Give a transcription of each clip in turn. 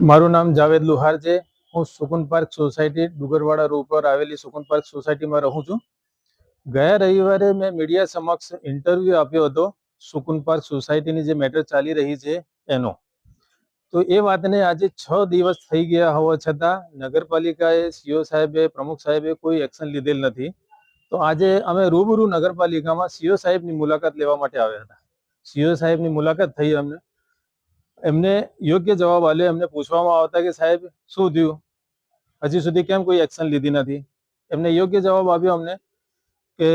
મારું નામ જાવેદ લુહાર છે. હું Sukun park society Dugarwada road પર આવેલી સુકુન પાર્ક સોસાયટીમાં રહું છું. ગયા રવિવારે મેં મીડિયા સમક્ષ ઇન્ટરવ્યુ આપ્યો હતો સુકુન પાર્ક સોસાયટીની જે મેટર ચાલી રહી છે એનો. તો એ વાતને આજે છ દિવસ થઈ ગયા હોવા છતાં નગરપાલિકાએ સીઓ સાહેબે, પ્રમુખ સાહેબે કોઈ એક્શન લીધેલ નથી. તો આજે અમે રૂબરૂ નગરપાલિકામાં સીઓ સાહેબની મુલાકાત લેવા માટે આવ્યા હતા. સીઓ સાહેબની મુલાકાત થઈ અમને. એમને યોગ્ય જવાબ આપ્યો. એમને પૂછવામાં આવતા કે સાહેબ, શું થયું? હજી સુધી કેમ કોઈ એક્શન લીધી નથી? એમને યોગ્ય જવાબ આપ્યો અમને કે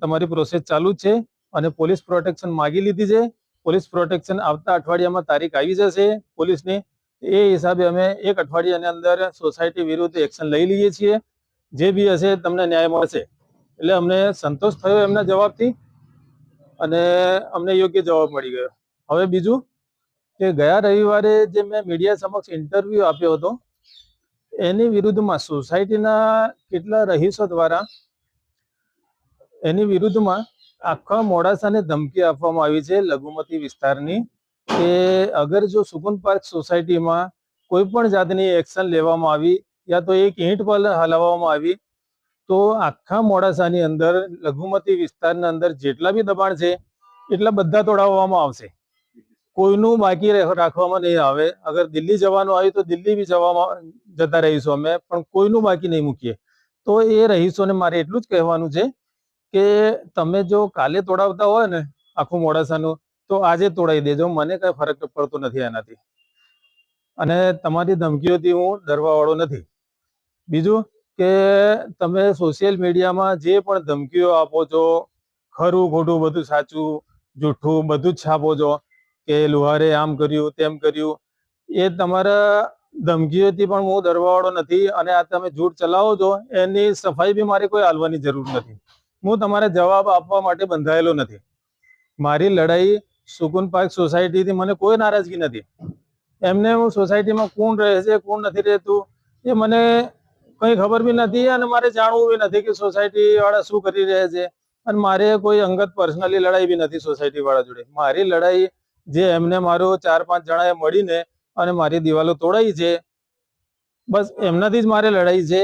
તમારી પ્રોસેસ ચાલુ છે અને પોલીસ પ્રોટેક્શન માગી લીધી છે. પોલીસ પ્રોટેક્શન આવતા અઠવાડિયામાં તારીખ આવી જશે. પોલીસની એ હિસાબે અમે એક અઠવાડિયાની અંદર સોસાયટી વિરુદ્ધ એક્શન લઈ લઈએ છીએ. જે બી હશે તમને ન્યાય મળશે. એટલે અમને સંતોષ થયો એમના જવાબથી અને અમને યોગ્ય જવાબ મળી ગયો. હવે બીજું કે ગયા રવિવારે જે મેં મીડિયા સમક્ષ ઇન્ટરવ્યુ આપ્યો હતો, એની વિરુદ્ધમાં સોસાયટીના કેટલા રહીશો દ્વારા એની વિરુદ્ધમાં આખા મોડાસાને ધમકી આપવામાં આવી છે લઘુમતી વિસ્તારની કે અગર જો સુકુન પાર્ક સોસાયટીમાં કોઈ પણ જાતની એક્શન લેવામાં આવી યા તો એક ઈંટ પર હલાવવામાં આવી, તો આખા મોડાસાની અંદર લઘુમતી વિસ્તારના અંદર જેટલા બી દબાણ છે, એટલા બધા તોડાવવામાં આવશે. કોઈનું બાકી રાખવામાં નહીં આવે. અગર દિલ્હી જવાનું આવ્યું તો દિલ્હી બી જવામાં જતા રહીશું અમે, પણ કોઈનું બાકી નહીં મૂકીએ. તો એ રહીશોને મારે એટલું જ કહેવાનું છે કે તમે જો કાલે તોડાવતા હોય ને આખું મોડાસાનું, તો આજે તોડાવી દેજો. મને કઈ ફરક પડતો નથી એનાથી અને તમારી ધમકીઓથી હું ડરવા વાળો નથી. બીજું કે તમે સોશિયલ મીડિયામાં જે પણ ધમકીઓ આપો છો, ખરું, ખોટું, બધું સાચું, જૂઠું, બધું જ છાપો છો કે લુહારે આમ કર્યું, તેમ કર્યું. એ તમારા ધમકીઓથી પણ હું ડરવાવાળો નથી અને આ તમે જૂઠ ચલાવો છો, એની સફાઈ બી મારે કોઈ હાલવાની જરૂર નથી. હું તમારે જવાબ આપવા માટે બંધાયેલો નથી. મારી લડાઈ સુકુન પાર્ક સોસાયટીથી મને કોઈ નારાજગી નથી. એમને હું સોસાયટીમાં કોણ રહે છે, કોણ નથી રહેતું, એ મને કંઈ ખબર બી નથી અને મારે જાણવું બી નથી કે સોસાયટી વાળા શું કરી રહ્યા છે. અને મારે કોઈ અંગત પર્સનલી લડાઈ બી નથી સોસાયટી વાળા જોડે. મારી લડાઈ જે એમને મારો ચાર પાંચ જણાએ મળીને અને મારી દિવાલો તોડાઈ છે. બસ એમનાથી જ મારે લડાઈ છે.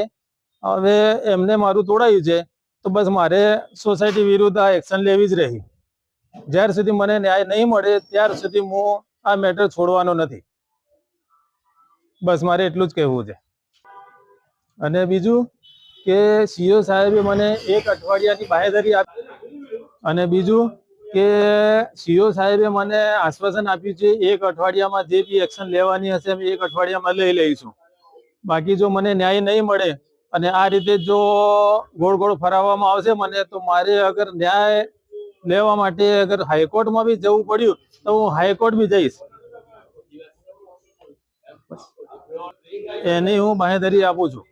હવે એમને મારું તોડાયું છે. તો બસ મારે સોસાયટી વિરુદ્ધ આ એક્શન લેવી જ રહી. જ્યાર સુધી મને ન્યાય નહીં મળે ત્યાર સુધી હું આ મેટર છોડવાનો નથી. બસ મારે એટલું જ કહેવું છે. અને બીજું કે સીઓ સાહેબે મને એક અઠવાડિયાની બાહેધરી આપી. અને બીજું કે સીઓ સાહેબે મને આશ્વાસન આપ્યું છે, એક અઠવાડિયામાં જે બી એક્શન લેવાની હશે એક અઠવાડિયામાં લઈ લઈશું. બાકી જો મને ન્યાય નહીં મળે અને આ રીતે જો ગોળ ગોળ ફરાવવામાં આવશે મને, તો મારે અગર ન્યાય લેવા માટે અગર હાઈકોર્ટમાં બી જવું પડ્યું, તો હું હાઈકોર્ટ બી જઈશ. એની હું બાહેધરી આપું છું.